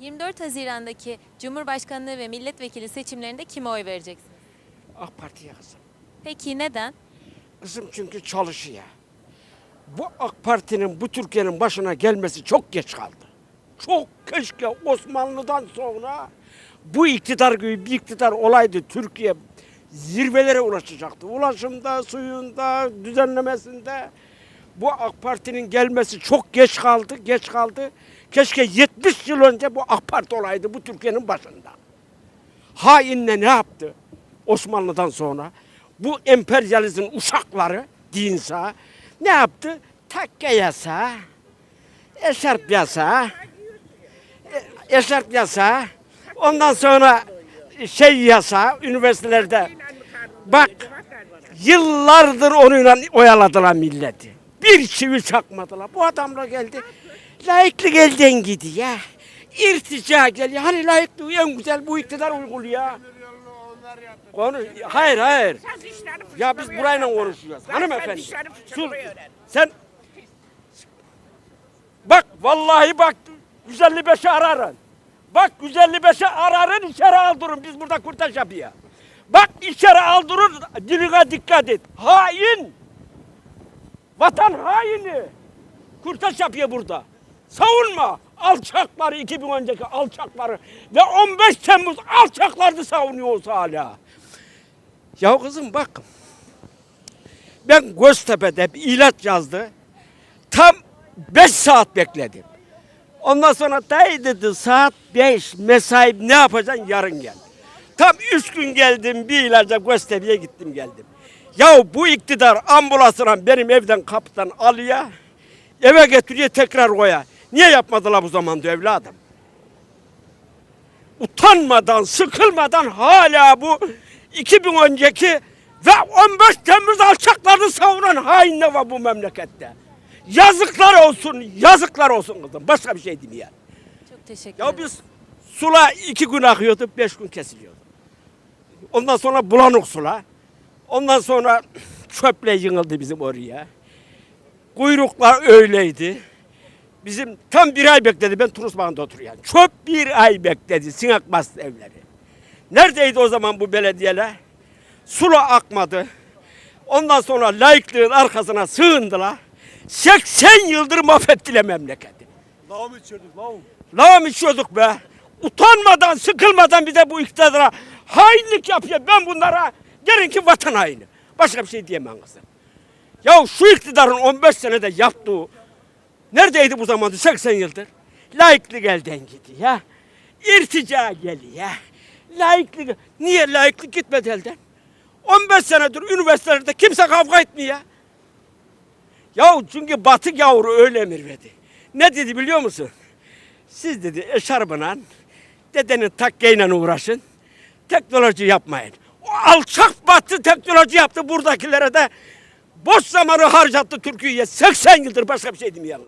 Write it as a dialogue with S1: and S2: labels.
S1: 24 Haziran'daki Cumhurbaşkanlığı ve milletvekili seçimlerinde kime oy vereceksiniz?
S2: AK Parti'ye kızım.
S1: Peki neden?
S2: Kızım çünkü çalışıyor. Bu AK Parti'nin bu Türkiye'nin başına gelmesi çok geç kaldı. Çok keşke Osmanlı'dan sonra bu iktidar gibi bir iktidar olaydı Türkiye zirvelere ulaşacaktı. Ulaşımda, suyunda, düzenlemesinde bu AK Parti'nin gelmesi çok geç kaldı, geç kaldı. Keşke 70 yıl önce bu AK Parti olaydı bu Türkiye'nin başında. Hainle ne yaptı Osmanlı'dan sonra? Bu emperyalizmin uşakları dinsa ne yaptı? Takke yasağı, eşarp yasağı, e- eşarp yasağı, ondan sonra şey yasağı üniversitelerde. Bak yıllardır onunla oyaladılar milleti. Bir çivi çakmadılar. Bu adamla geldi. Layıklık elden gidiyor. İrtica geliyor. Hani layıklığı en güzel bu iktidar uyguluyor. Konuş. Hayır hayır. Ya biz burayla konuşuyoruz. Hanımefendi. Sus. Sen Bak vallahi bak 155'i ararın. Bak 155'i ararın içeri aldırın. Biz burada kurtaş yapıyor. Bak içeri aldırın. Diline dikkat et. Hain. Vatan haini. Kurtaş yapıyor burada. Savunma. Alçakları 2000 önceki alçakları ve 15 Temmuz alçaklarını savunuyorsa hala. Ya kızım bak. Ben Göztepe'de bir ilaç yazdı. Tam 5 saat bekledim. Ondan sonra dayı dedi saat 5 mesai ne yapacaksın yarın gel. Tam 3 gün geldim bir ilaca Göztepe'ye gittim geldim. Ya bu iktidar ambulansına benim evden kapıdan alıyor. Eve getiriyor tekrar koya. Niye yapmadılar bu zamanda evladım? Utanmadan, sıkılmadan hala bu 2000 önceki ve 15 Temmuz alçaklarını savunan hainler var bu memlekette. Yazıklar olsun, yazıklar olsun kızım. Başka bir şey değil yani.
S1: Çok teşekkür
S2: Ya
S1: ederim.
S2: biz sula iki gün akıyordu, beş gün kesiliyordu. Ondan sonra bulanık sula. Ondan sonra çöple yığıldı bizim oraya. Kuyruklar öyleydi. Bizim tam bir ay bekledi. Ben Turusman'da oturuyorum. Çöp bir ay bekledi. Sinek bastı evleri. Neredeydi o zaman bu belediyeler? Sula akmadı. Ondan sonra layıklığın arkasına sığındılar. 80 yıldır mahvettiler memleketi.
S3: Lağım içiyorduk lağım.
S2: Lağım içiyorduk be. Utanmadan, sıkılmadan bir de bu iktidara hainlik yapıyor. Ben bunlara derim ki vatan haini. Başka bir şey diyemem kızım. Ya şu iktidarın 15 senede yaptığı neredeydi bu zamanda 80 yıldır? Layıklık elden gidiyor. ya. İrtica geliyor. Layıklık. Niye layıklık gitmedi elden? 15 senedir üniversitelerde kimse kavga etmiyor. Ya çünkü Batı gavuru öyle emir verdi. Ne dedi biliyor musun? Siz dedi eşarbına dedenin takkeyle uğraşın. Teknoloji yapmayın. Alçak Batı teknoloji yaptı buradakilere de boş zamanı harcattı Türkiye'ye. 80 yıldır başka bir şey demiyor.